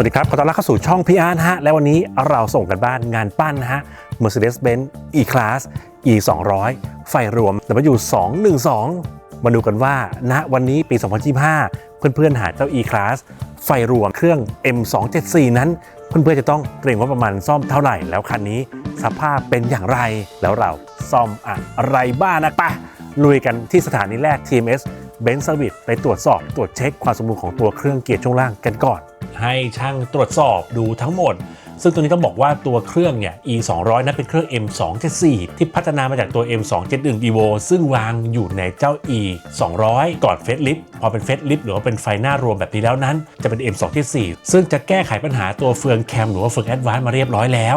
วัสดีครับ ขอต้อนรับเข้าสู่ช่องพี่อาร์นะฮะ และวันนี้เราส่งกันบ้านงานปั้นนะฮะ Mercedes-Benz E-Class E 2 0 0 ไฟรวม W 2 1 2 มาดูกันว่าณวันนี้ปี 2025 เพื่อนๆหาเจ้า E-Class ไฟรวมเครื่อง M 2 7 4 นั้น เพื่อนๆจะต้องเตรียมว่าประมาณซ่อมเท่าไหร่ แล้วคันนี้สภาพเป็นอย่างไร แล้วเราซ่อมอะไรบ้างนะปะลุยกันที่สถานีแรก TMS Benz Service ไปตรวจสอบตรวจเช็คความสมบูรณ์ของตัวเครื่องเกียร์ช่วงล่างกันก่อน ให้ช่างตรวจสอบดูทั้งหมด ซึ่งตัวนี้ต้องบอกว่าตัวเครื่องเนี่ย e 2 0 0นั้นเป็นเครื่อง m 2 7 4ที่พัฒนามาจากตัว m 2 7 1 evo ซึ่งวางอยู่ในเจ้า e 2 0 0ก่อนเฟสลิฟพอเป็นเฟสลิฟหรือว่าเป็นไฟหน้ารวมแบบนี้แล้วนั้น จะเป็น m 2 7 4ซึ่งจะแก้ไขปัญหาตัวเฟืองแคมหรือว่าเฟืองแอดวานซ์มาเรียบร้อยแล้ว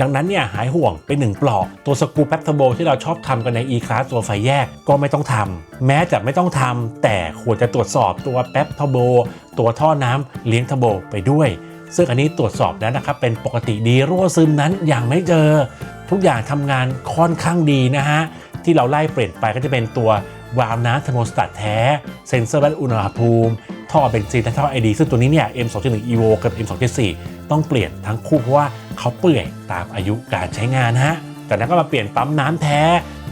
ดังนั้นเนี่ยหายห่วงเป็นหนึ่งปลอก ตัวสกูแป๊บเทอร์โบที่เราชอบทำกันใน e-class ตัวไฟแยกก็ไม่ต้องทำแม้จะไม่ต้องทำแต่ควรจะตรวจสอบตัวแป๊บเทอร์โบตัวท่อน้ำเลี้ยงเทอร์โบไปด้วย ซึ่งอันนี้ตรวจสอบแล้วนะครับเป็นปกติดีรั่วซึมนั้นยังไม่เจอ ทุกอย่างทำงานค่อนข้างดีนะฮะที่เราไล่เปลี่ยนไปก็จะเป็นตัว วาล์วน้ำเทอร์โมสตัตแท้ เซ็นเซอร์วัดอุณหภูมิ ท่อเบนซินและท่อไอดีซึ่งตัวนี้เนี่ย M2.1 Evo กับ M2.4 ต้องเปลี่ยนทั้งคู่เพราะว่าเขาเปื่อยตามอายุการใช้งานฮะจากนั้นก็มาเปลี่ยนปั๊มน้ำแท้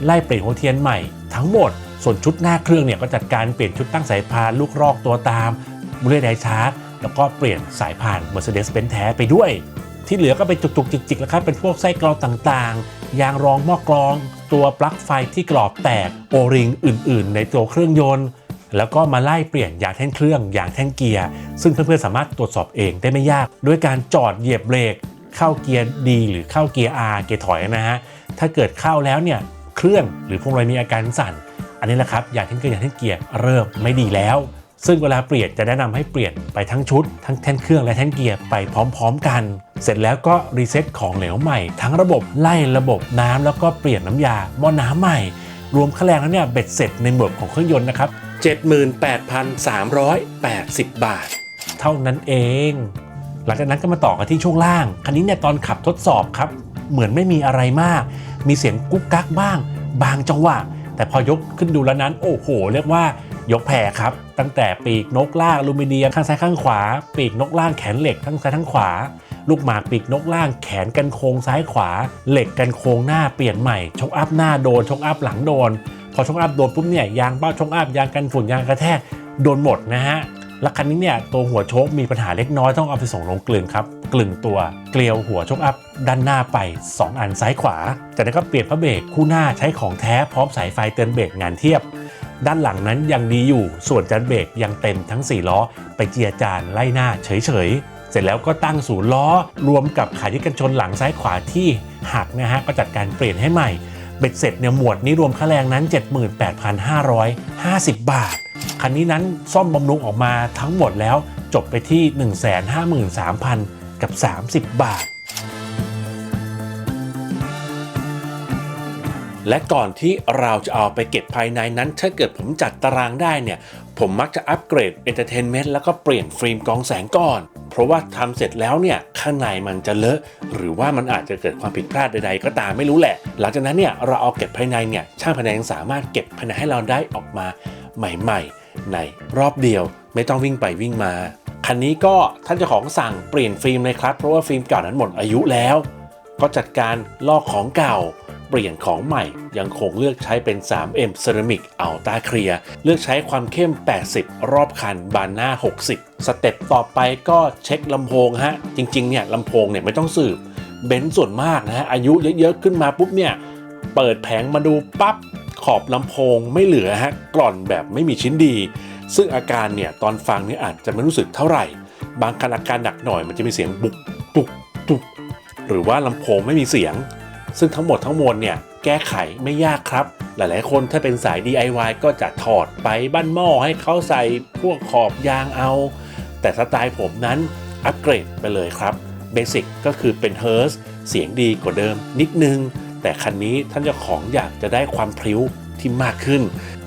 ไล่เปลี่ยนหัวเทียนใหม่ทั้งหมด ส่วนชุดหน้าเครื่องเนี่ยก็จัดการเปลี่ยนชุดตั้งสายพานลูกรอกตัวตามบุเรไดชาร์จแล้วก็เปลี่ยนสายพาน Mercedes-Benz แท้ไปด้วย ที่เหลือก็เป็นจุกๆจิกๆแล้วครับเป็นพวกไส้กรองต่างๆ ยางรองหม้อกรอง ตัวปลั๊กไฟที่กรอบแตกโอริงอื่น ๆ ในตัวเครื่องยนต์ แล้วก็มาไล่เปลี่ยนยางแท่นเครื่องยางแท่นเกียร์ ซึ่งเพื่อนๆสามารถตรวจสอบเองได้ไม่ยาก ด้วยการจอดเหยียบเบรกเข้าเกียร์ D หรือเข้าเกียร์ R เกียร์ถอยนะฮะถ้าเกิดเข้าแล้วเนี่ยเครื่องหรือพวงมาลัยมีอาการสั่น อันนี้แหละครับยางแท่นเครื่องยางแท่นเกียร์เริ่มไม่ดีแล้วซึ่งเวลาเปลี่ยนจะแนะนำให้เปลี่ยนไปทั้งชุด ทั้งแท่นเครื่องและแท่นเกียร์ไปพร้อม ๆ กัน เสร็จแล้วก็รีเซ็ตของเหลวใหม่ ทั้งระบบไล่ระบบน้ำแล้วก็เปลี่ยนน้ำยาหม้อน้ำใหม่ รวมค่าแรงแล้วเนี่ยเบ็ดเสร็จในหมวดของเครื่องยนต์นะครับ 78,380 บาท เท่านั้นเอง หลังจากนั้นก็มาต่อกันที่ช่วงล่าง คันนี้เนี่ยตอนขับทดสอบครับ เหมือนไม่มีอะไรมาก มีเสียงกุ๊กกักบ้าง บางจังหวะ แต่พอยกขึ้นดูแล้วนั้น โอ้โห เรียกว่า ยกแผ่ครับ ตั้งแต่ปีกนกล่างลูมิเนียมข้างซ้ายข้างขวา ปีกนกล่างแขนเหล็กทั้งซ้ายทั้งขวา ลูกหมากปีกนกล่างแขนกันโค้งซ้ายขวา เหล็กกันโค้งหน้าเปลี่ยนใหม่ชกอัพหน้าโดนชกอัพหลังโดน พอชกอัพโดนปุ๊บเนี่ยยางเป้าชกอัพยางกันฝุ่นยางกระแทกโดนหมดนะฮะและคันนี้เนี่ยตัวหัวโชคมีปัญหาเล็กน้อยต้องเอาไปส่งลงกลึงครับกลึงตัวเกลียวหัวโชคอัพด้านหน้าไป 2 อันซ้ายขวา จากนั้นก็เปลี่ยนพระเบรกคู่หน้าใช้ของแท้พร้อมสายไฟเตือนเบรกงานเทียบ ด้านหลังนั้นยังดีอยู่ ส่วนจานเบรกยังเต็มทั้ง 4 ล้อ ไปเจียจานไล่หน้าเฉยๆ เสร็จแล้วก็ตั้งศูนย์ล้อ รวมกับขายึดกันชนหลังซ้ายขวาที่หักนะฮะก็จัดการเปลี่ยนให้ใหม่ เบ็ดเสร็จเนี่ยหมวดนี้รวมค่าแรงนั้น 78,550 บาท คันนี้นั้นซ่อมบำรุงออกมาทั้งหมดแล้วจบไปที่ 153,000 กับ 30 บาท และก่อนที่เราจะเอาไปเก็บภายในนั้น ถ้าเกิดผมจัดตารางได้เนี่ยผมมักจะอัปเกรดเอนเตอร์เทนเมนต์แล้วก็เปลี่ยนฟิล์มกองแสงก่อน เพราะว่าทำเสร็จแล้วเนี่ยข้างในมันจะเลอะ หรือว่ามันอาจจะเกิดความผิดพลาดใดๆ ก็ตามไม่รู้แหละ หลังจากนั้นเนี่ยเราเอาเก็บภายในเนี่ยช่างภายในยังสามารถเก็บภายในให้เราได้ออกมาใหม่ๆ ในรอบเดียว ไม่ต้องวิ่งไปวิ่งมา คันนี้ก็ท่านเจ้าของสั่งเปลี่ยนฟิล์มเลยครับ เพราะว่าฟิล์มเก่านั้นหมดอายุแล้ว ก็จัดการลอกของเก่า เปลี่ยนของใหม่ ยังคงเลือกใช้เป็น 3M Ceramic Ultra Clear เลือกใช้ความเข้ม 80 รอบคันบานหน้า 60 สเต็ปต่อไปก็เช็คลำโพงฮะ จริงๆเนี่ยลำโพงเนี่ยไม่ต้องสืบเบนซ์ส่วนมากนะฮะอายุเยอะๆขึ้นมาปุ๊บเนี่ยเปิดแผงมาดูปั๊บขอบลำโพงไม่เหลือฮะกร่อนแบบไม่มีชิ้นดี ซึ่งอาการเนี่ยตอนฟังเนี่ยอาจจะไม่รู้สึกเท่าไหร่ บางคันอาการหนักหน่อยมันจะมีเสียงบุกปุกตุกหรือว่าลำโพงไม่มีเสียง ซึ่งทั้งหมดทั้งมวลเนี่ยแก้ไขไม่ยากครับ หลายๆ คนถ้าเป็นสาย DIY ก็จะถอดไปบ้านหม้อให้เขาใส่พวกขอบยางเอา แต่สไตล์ผมนั้นอัปเกรดไปเลยครับเบสิกก็คือเป็น h e r s เสียงดีกว่าเดิมนิดนึง แต่คันนี้ท่านเจ้าของอยากจะได้ความพริ้วที่มากขึ้น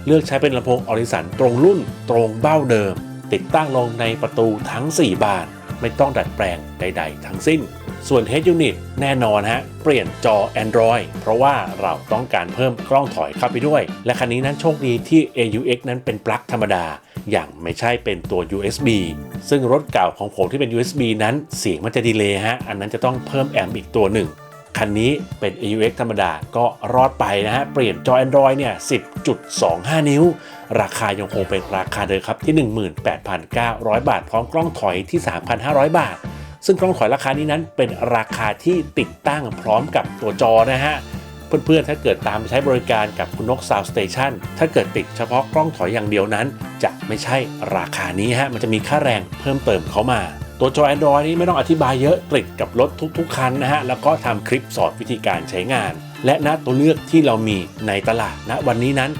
เลือกใช้เป็นลำโพงออริสันตรงรุ่นตรงเบ้าเดิม ติดตั้งลงในประตูทั้ง 4 บาน ไม่ต้องดัดแปลงใด ๆ ทั้งสิ้น ส่วน Head Unit แน่นอนฮะ เปลี่ยนจอ Android เพราะว่าเราต้องการเพิ่มกล้องถอยเข้าไปด้วย และคันนี้นั้นโชคดีที่ AUX นั้นเป็นปลั๊กธรรมดา อย่างไม่ใช่เป็นตัว USB ซึ่งรถเก่าของผมที่เป็น USB นั้นเสียงมันจะดีเลย์ฮะ อันนั้นจะต้องเพิ่มแอมป์อีกตัวหนึ่งคันนี้เป็น AUX ธรรมดาก็รอดไปนะฮะ เปลี่ยนจอ Android เนี่ย 10.25 นิ้ว ราคายังคงเป็นราคาเดิมครับที่ 18,900 บาท พร้อมกล้องถอยที่ 3,500 บาท ซึ่งกล้องถอยราคานี้นั้นเป็นราคาที่ติดตั้งพร้อมกับตัวจอนะฮะเพื่อนๆ ถ้าเกิดตามใช้บริการกับคุณนก Sound Station ถ้าเกิดติดเฉพาะกล้องถอยอย่างเดียวนั้น จะไม่ใช่ราคานี้ฮะ มันจะมีค่าแรงเพิ่มเติมเข้ามา ตัวจอ Android นี้ไม่ต้องอธิบายเยอะติดกับรถทุกๆ คันนะฮะ แล้วก็ทำคลิปสอนวิธีการใช้งาน และณตัวเลือกที่เรามีในตลาดณวันนี้นั้น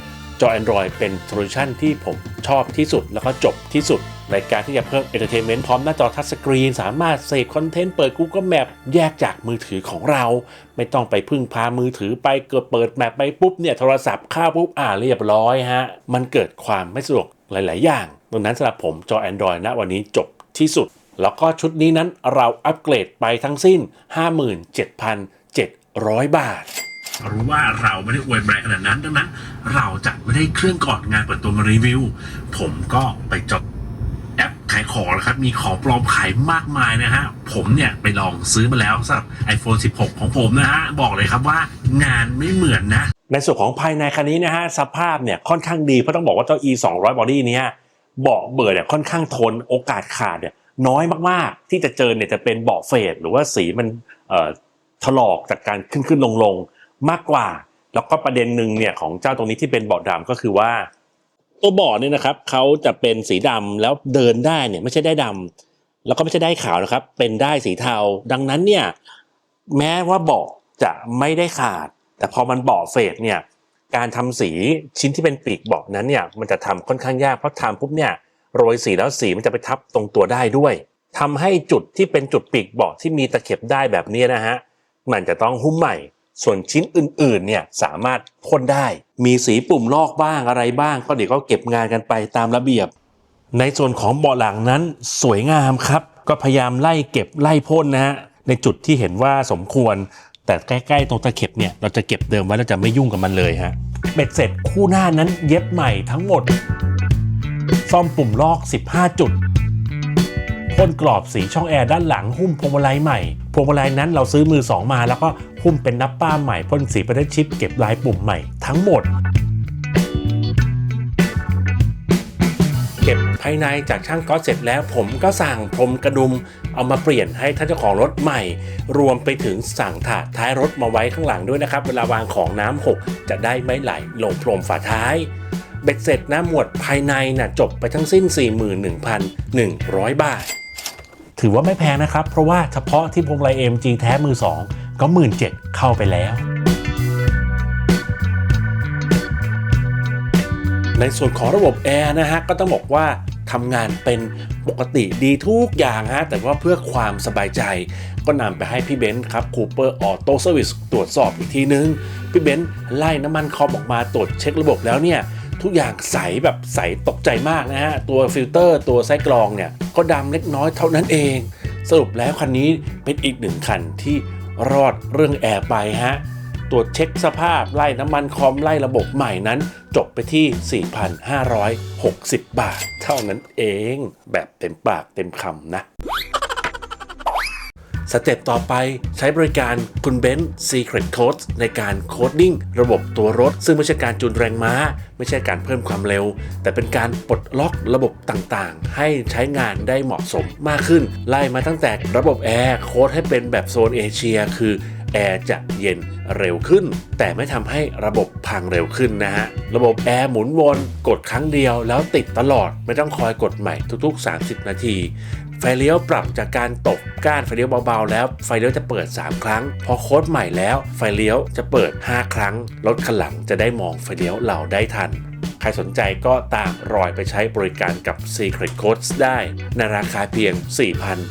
จอ Android เป็นโซลูชันที่ผมชอบที่สุดแล้วก็จบที่สุด ในการที่จะเพิ่ม Entertainment พร้อมหน้าจอทัชสกรีน สามารถเสพคอนเทนต์เปิด Google Map แยกจากมือถือของเรา ไม่ต้องไปพึ่งพามือถือไปเกิดเปิดแมปไปปุ๊บเนี่ยโทรศัพท์เข้าปุ๊บอ่าเรียบร้อยฮะ มันเกิดความไม่สะดวกหลาย ๆ อย่าง ดังนั้นสำหรับผมจอ Android ณวันนี้จบที่สุด แล้วก็ชุดนี้นั้นเราอัปเกรดไปทั้งสิ้น 57,700 บาทรู้ว่าเราไม่ได้อวยแบรนด์ขนาดนั้นดังนั้น เราจะไม่ได้เครื่องก่อนงานเปิดตัวมารีวิว ผมก็ไปจด แอปขายของนะครับ มีของปลอมขายมากมายนะฮะ ผมเนี่ยไปลองซื้อมาแล้วสำหรับ iPhone 16 ของผมนะฮะ บอกเลยครับว่างานไม่เหมือนนะ ในส่วนของภายในคันนี้นะฮะ สภาพเนี่ยค่อนข้างดี เพราะต้องบอกว่าเจ้า e 2 0 0 body เนี้ยเบาะเบิดเนี่ยค่อนข้างทนโอกาสขาดเนี่ยน้อยมากๆ ที่จะเจอเนี่ยจะเป็นเบาะเฟดหรือว่าสีมันเอ่อถลอกจากการขึ้นขึ้นลงลงมากกว่า แล้วก็ประเด็นหนึ่งเนี่ยของเจ้าตรงนี้ที่เป็นเบาะดำก็คือว่า ตัวบาะเนี่ยนะครับเขาจะเป็นสีดำแล้วเดินได้เนี่ยไม่ใช่ได้ดำแล้วก็ไม่ใช่ได้ขาวนะครับ เป็นได้สีเทา ดังนั้นเนี่ยแม้ว่าเบาะจะไม่ได้ขาด แต่พอมันเบาะเฟดเนี่ยการทำสีชิ้นที่เป็นปีกเบาะนั้นเนี่ยมันจะทำค่อนข้างยากเพราะทำปุ๊บเนี่ยโรยสีแล้วสีมันจะไปทับตรงตัวได้ด้วยทำให้จุดที่เป็นจุดปีกเบาะที่มีตะเข็บได้แบบนี้นะฮะมันจะต้องหุ้มใหม่ ส่วนชิ้นอื่นๆเนี่ยสามารถพ่นได้ มีสีปุ่มลอกบ้างอะไรบ้าง ก็เดี๋ยวก็เก็บงานกันไปตามระเบียบ ในส่วนของเบาะหลังนั้นสวยงามครับ ก็พยายามไล่เก็บไล่พ่นนะฮะในจุดที่เห็นว่าสมควร แต่ใกล้ๆตรงตะเข็บเนี่ยเราจะเก็บเดิมไว้เราจะไม่ยุ่งกับมันเลยฮะเบ็ดเสร็จคู่หน้านั้นเย็บใหม่ทั้งหมด ซ่อมปุ่มลอก 15 จุดพ่นกรอบสีช่องแอร์ด้านหลังหุ้มพวงมาลัยใหม่พวงมาลัยนั้นเราซื้อมือสองมาแล้วก็ หุ้มเป็นนับป้าใหม่พ่นสีประดัชิปเก็บลายปุ่มใหม่ทั้งหมด เก็บภายในจากช่างก็เสร็จแล้ว ผมก็สั่งพรมกระดุมเอามาเปลี่ยนให้ท่านเจ้าของรถใหม่ รวมไปถึงสั่งถาดท้ายรถมาไว้ข้างหลังด้วยนะครับ เวลาวางของน้ำหกจะได้ไม่ไหลลงพรมฝาท้ายเบ็ดเสร็จนะหมวดภายในน่ะจบไปทั้งสิ้น 41,100 บาท ถือว่าไม่แพงนะครับ เพราะว่าเฉพาะที่พวงมาลัย AMG แท้มือ 2 ก็ 17,000เข้าไปแล้ว ในส่วนของระบบแอร์นะฮะก็ต้องบอกว่าทำงานเป็นปกติดีทุกอย่างฮะ แต่ว่าเพื่อความสบายใจ ก็นำไปให้พี่เบนซ์ครับ Cooper Auto Service ตรวจสอบอีกทีนึง พี่เบนซ์ไล่น้ำมันคอมออกมาตรวจเช็คระบบแล้วเนี่ย ทุกอย่างใสแบบใสตกใจมากนะฮะ ตัวฟิลเตอร์ตัวไส้กรองเนี่ย ก็ดำเล็กน้อยเท่านั้นเอง สรุปแล้วคันนี้เป็นอีกหนึ่งคันที่ รอดเรื่องแอร์ไปฮะ ตรวจเช็คสภาพไล่น้ำมันคอมไล่ระบบใหม่นั้น จบไปที่ 4,560 บาท เท่านั้นเอง แบบเต็มปากเต็มคำนะ สเต็ปต่อไปใช้บริการคุณเบนซ์ Secret Code ในการโคดดิ้งระบบตัวรถ ซึ่งไม่ใช่การจูนแรงม้า ไม่ใช่การเพิ่มความเร็ว แต่เป็นการปลดล็อกระบบต่างๆ ให้ใช้งานได้เหมาะสมมากขึ้น ไล่มาตั้งแต่ระบบแอร์โค้ดให้เป็นแบบโซนเอเชีย คือแอร์จะเย็นเร็วขึ้น แต่ไม่ทำให้ระบบพังเร็วขึ้นนะฮะ ระบบแอร์หมุนวนกดครั้งเดียวแล้วติดตลอดไม่ต้องคอยกดใหม่ทุกๆ 30 นาที ไฟเลี้ยวปรับจากการตกก้านไฟเลี้ยวเบาๆ แล้วไฟเลี้ยวจะเปิด 3 ครั้ง พอโค้ดใหม่แล้ว ไฟเลี้ยวจะเปิด 5 ครั้งรถคันหลังจะได้มองไฟเลี้ยวเราได้ทัน ใครสนใจก็ตามรอยไปใช้บริการกับ Secret Codes ได้ ในราคาเพียง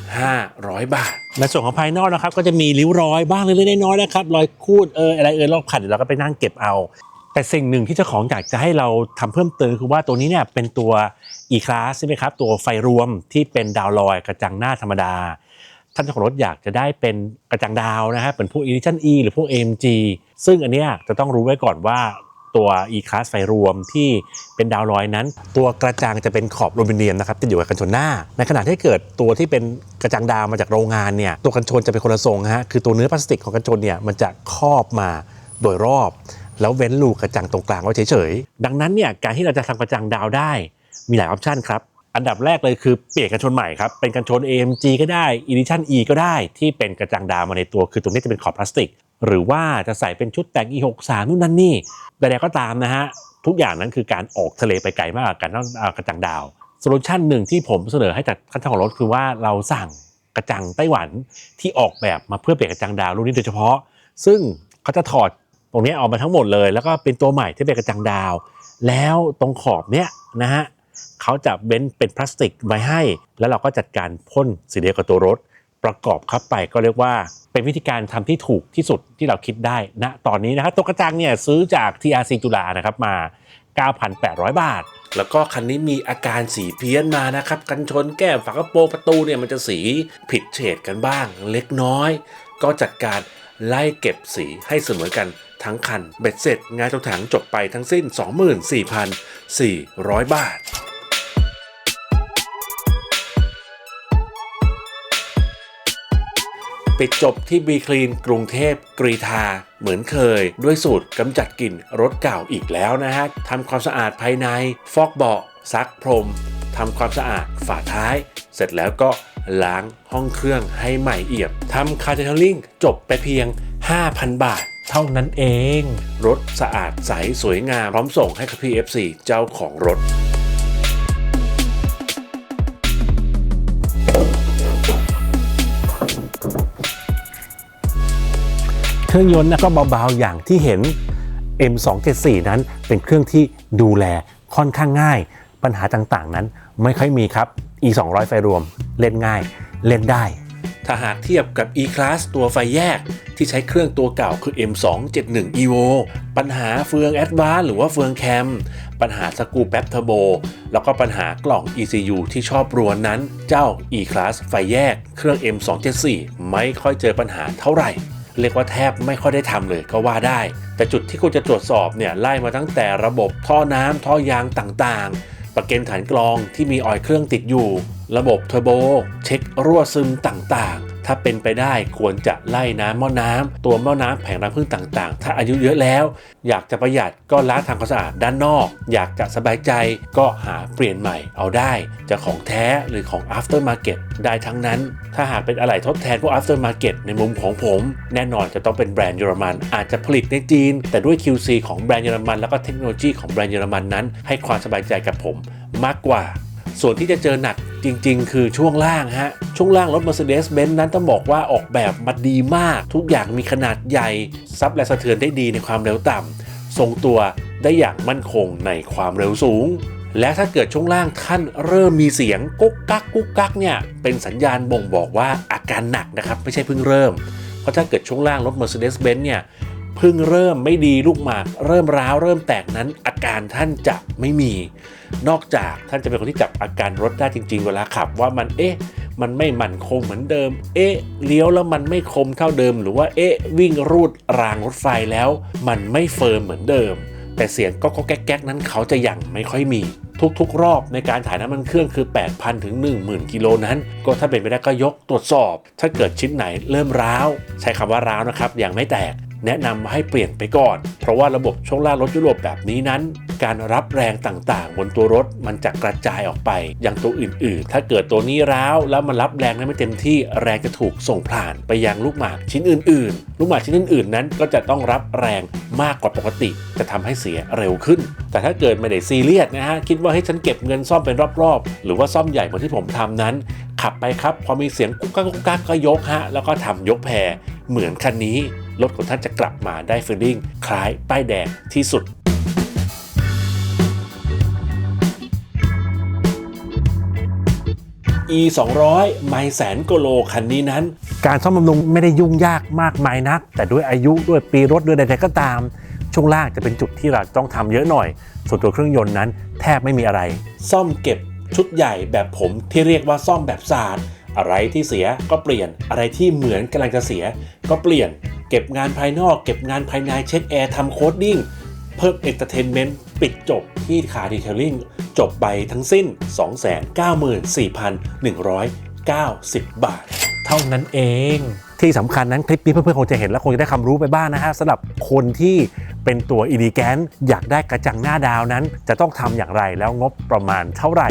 4,500 บาทในส่วนของภายนอกนะครับก็จะมีริ้วรอยบ้างเล็กๆน้อยๆนะครับรอยคูดเอออะไรเออรอบขัดเดี๋ยวเราก็ไปนั่งเก็บเอาแต่สิ่งหนึ่งที่เจ้าของอยากจะให้เราทำเพิ่มเติมคือว่าตัวนี้เนี่ยเป็นตัว e-class ใช่ไหมครับ ตัวไฟรวมที่เป็นดาวลอยกระจังหน้าธรรมดา ท่านเจ้าของรถอยากจะได้เป็นกระจังดาวนะฮะเป็นพวก Edition E หรือพวก AMG ซึ่งอันเนี้ยจะต้องรู้ไว้ก่อนว่าตัว e-class ไฟรวมที่เป็นดาวลอยนั้น ตัวกระจังจะเป็นขอบอลูมิเนียมนะครับติดอยู่กับกันชนหน้า ในขณะที่เกิดตัวที่เป็นกระจังดาวมาจากโรงงานเนี่ยตัวกันชนจะเป็นคนละทรงฮะคือตัวเนื้อพลาสติกของกันชนเนี่ยมันจะครอบมาโดยรอบ แล้วเว้นรูกระจังตรงกลางไว้เฉยๆดังนั้นเนี่ยการที่เราจะทำกระจังดาวได้ มีหลายออปชันครับ อันดับแรกเลยคือเปลี่ยนกันชนใหม่ครับ เป็นกันชน AMG ก็ได้ Edition E ก็ได้ที่เป็นกระจังดาวมาในตัว คือตรงนี้จะเป็นขอบพลาสติก หรือว่าจะใส่เป็นชุดแต่ง E63 นู่นนั่นนี่ใดๆก็ตามนะฮะทุกอย่างนั้นคือการออกทะเลไปไกลมากกว่าการต้องกระจังดาวโซลูชันหนึ่งที่ผมเสนอให้จากขั้นตอนของรถคือว่าเราสั่งกระจังไต้หวันที่ออกแบบมาเพื่อเปลี่ยนกระจังดาวรุ่นนี้โดยเฉพาะ ซึ่งเขาจะถอดตรงนี้ออกมาทั้งหมดเลย แล้วก็เป็นตัวใหม่ที่เป็นกระจังดาว แล้วตรงขอบเนี้ยนะฮะ เขาจะเบ้นเป็นพลาสติกไว้ให้ แล้วเราก็จัดการพ่นสีเดียวกับตัวรถ ประกอบเข้าไปก็เรียกว่า เป็นวิธีการทำที่ถูกที่สุดที่เราคิดได้ณตอนนี้นะครับตัวกระจังเนี่ยซื้อจาก TRC จุฬานะครับมา 9,800 บาท แล้วก็คันนี้มีอาการสีเพี้ยนมานะครับ กันชนแก้มฝากระโปรงประตูเนี่ยมันจะสีผิดเฉดกันบ้าง เล็กน้อย ก็จัดการไล่เก็บสีให้เสมอกันทั้งคัน เบ็ดเสร็จงานตัวถังจบไปทั้งสิ้น 24,400 บาท ปิดจบที่บีคลีนกรุงเทพกรีธาเหมือนเคย ด้วยสูตรกำจัดกลิ่นรถเก่าอีกแล้วนะฮะทำความสะอาดภายใน ฟอกเบาะซักพรมทำความสะอาดฝาท้าย เสร็จแล้วก็ล้างห้องเครื่องให้ใหม่เอี่ยมทำคาร์เทนลิงจบไปเพียง 5,000 บาทเท่านั้นเอง รถสะอาดใสสวยงามพร้อมส่งให้กับพี่ FC เจ้าของรถ รื่องยนต์นะก็เบาๆอย่างที่เห็น M274 นั้นเป็นเครื่องที่ดูแลค่อนข้างง่าย ปัญหาต่างๆนั้นไม่ค่อยมีครับ E200 ไฟรวมเล่นง่าย เล่นได้ ถ้าหากเทียบกับ E-Class ตัวไฟแยกที่ใช้เครื่องตัวเก่าคือ M271 Evo ปัญหาเฟือง Advance หรือว่าเฟืองแคม ปัญหาสกรูแป๊บเทอร์โบ แล้วก็ปัญหากล่อง ECU ที่ชอบรวนนั้น เจ้า E-Class ไฟแยก เครื่อง M274 ไม่ค่อยเจอปัญหาเท่าไหร่ เรียกว่าแทบไม่ค่อยได้ทำเลยก็ว่าได้ แต่จุดที่คุณจะตรวจสอบเนี่ยไล่มาตั้งแต่ระบบท่อน้ำท่อยางต่างๆ ประเกันฐานกรองที่มีออยเครื่องติดอยู่ ระบบเทอร์โบ เช็ครั่วซึมต่างๆ ถ้าเป็นไปได้ควรจะไล่น้ำหม้อน้ำตัวหม้อน้ำแผงน้ำพึ่งต่างๆ ถ้าอายุเยอะแล้ว อยากจะประหยัดก็ล้างทำความสะอาดด้านนอก อยากจะสบายใจก็หาเปลี่ยนใหม่เอาได้ จะของแท้หรือของ after market ได้ทั้งนั้น ถ้าหากเป็นอะไหล่ทดแทนพวก after market ในมุมของผม แน่นอนจะต้องเป็นแบรนด์เยอรมัน อาจจะผลิตในจีน แต่ด้วย QC ของแบรนด์เยอรมัน แล้วก็เทคโนโลยีของแบรนด์เยอรมันนั้น ให้ความสบายใจกับผมมากกว่า ส่วนที่จะเจอหนัก จริงๆ คือช่วงล่างฮะ ช่วงล่างรถ Mercedes-Benz นั้นต้องบอกว่าออกแบบมาดีมาก ทุกอย่างมีขนาดใหญ่ ซับและสะเทือนได้ดีในความเร็วต่ำทรงตัวได้อย่างมั่นคงในความเร็วสูง และถ้าเกิดช่วงล่างท่านเริ่มมีเสียงกุ๊กกักกุ๊กกักเนี่ย เป็นสัญญาณบ่งบอกว่าอาการหนักนะครับ ไม่ใช่เพิ่งเริ่ม เพราะถ้าเกิดช่วงล่างรถ Mercedes-Benz เนี่ย เพิ่งเริ่มไม่ดีลูกหมาก เริ่มร้าวเริ่มแตกนั้น อาการท่านจะไม่มี นอกจากท่านจะเป็นคนที่จับอาการรถได้จริง ๆ เวลาขับ ว่ามันเอ๊ะ มันไม่มั่นคงเหมือนเดิม เอ๊ะเลี้ยวแล้วมันไม่คมเท่าเดิม หรือว่าเอ๊ะวิ่งรูดรางรถไฟแล้ว มันไม่เฟิร์มเหมือนเดิม แต่เสียงก็ก็แก๊กๆนั้นเขาจะยังไม่ค่อยมีทุกๆ รอบในการถ่ายน้ำมันเครื่องคือ 8,000 ถึง 10,000 กิโลนั้น ก็ถ้าเป็นไปได้ก็ยกตรวจสอบ ถ้าเกิดชิ้นไหนเริ่มร้าว ใช้คำว่าร้าวนะครับยังไม่แตก แนะนำให้เปลี่ยนไปก่อน เพราะว่าระบบช่วงล่างรถยุโรปแบบนี้นั้น การรับแรงต่างๆ บนตัวรถมันจะกระจายออกไป อย่างตัวอื่นๆ ถ้าเกิดตัวนี้ร้าวแล้วมันรับแรงนั้นไม่เต็มที่แรงจะถูกส่งผ่านไปยังลูกหมากชิ้นอื่นๆ ลูกหมากชิ้นอื่นๆ นั้นก็จะต้องรับแรงมากกว่าปกติ จะทำให้เสียเร็วขึ้น แต่ถ้าเกิดไม่ได้ซีเรียสนะฮะคิดว่าให้ฉันเก็บเงินซ่อมเป็นรอบๆ หรือว่าซ่อมใหญ่เหมือนที่ผมทำนั้น ขับไปครับพอมีเสียงกุ๊กกักกุ๊กกักก็ยกฮะแล้วก็ทำยกแพรเหมือนคันนี้ รถของท่านจะกลับมาได้ฟีลลิ่งคล้ายป้ายแดงที่สุด e 2 0 0ไม่แสนกโลคันนี้นั้น การซ่อมบำรุงไม่ได้ยุ่งยากมากมายนัก แต่ด้วยอายุด้วยปีรถด้วยใดๆก็ตาม ช่วงล่างจะเป็นจุดที่เราต้องทำเยอะหน่อย ส่วนตัวเครื่องยนต์นั้นแทบไม่มีอะไร ซ่อมเก็บชุดใหญ่แบบผมที่เรียกว่าซ่อมแบบศาสตร์ อะไรที่เสียก็เปลี่ยนอะไรที่เหมือนกำลังจะเสีย ก็เปลี่ยน เก็บงานภายนอก เก็บงานภายในเช็คแอร์ทำโคดดิ้งเพิ่มเอนเตอร์เทนเมนต์ปิดจบที่คาร์ดีเทลลิ่งจบไปทั้งสิ้น 294,190 บาท เท่านั้นเองที่สำคัญนั้นคลิปนี้เพื่อนๆคงจะเห็นและคงจะได้ความรู้ไปบ้างนะฮะสำหรับคนที่เป็นตัวอีดีแกนอยากได้กระจังหน้าดาวนั้น จะต้องทำอย่างไรแล้วงบประมาณเท่าไหร่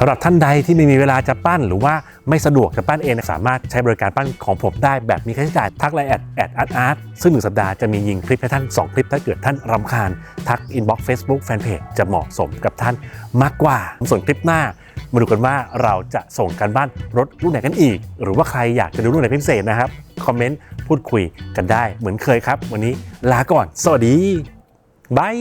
สำหรับท่านใดที่ไม่มีเวลาจะปั้น หรือว่าไม่สะดวกจะปั้นเองสามารถใช้บริการปั้นของผมได้แบบมีค่าใช้จ่ายทักไลน์แอดแอดอาร์ตอาร์ตซึ่งหนึ่งสัปดาห์จะมียิงคลิปให้ท่าน 2 คลิปถ้าเกิดท่านรำคาญ ทักอินบ็อกซ์เฟซบุ๊กแฟนเพจจะเหมาะสมกับท่านมากกว่า ส่วนคลิปหน้า มาดูกันว่าเราจะส่งการบ้านรถรุ่นไหนกันอีก หรือว่าใครอยากจะดูรุ่นไหนพิเศษนะครับคอมเมนต์พูดคุยกันได้เหมือนเคยครับ วันนี้ลาก่อน สวัสดีบาย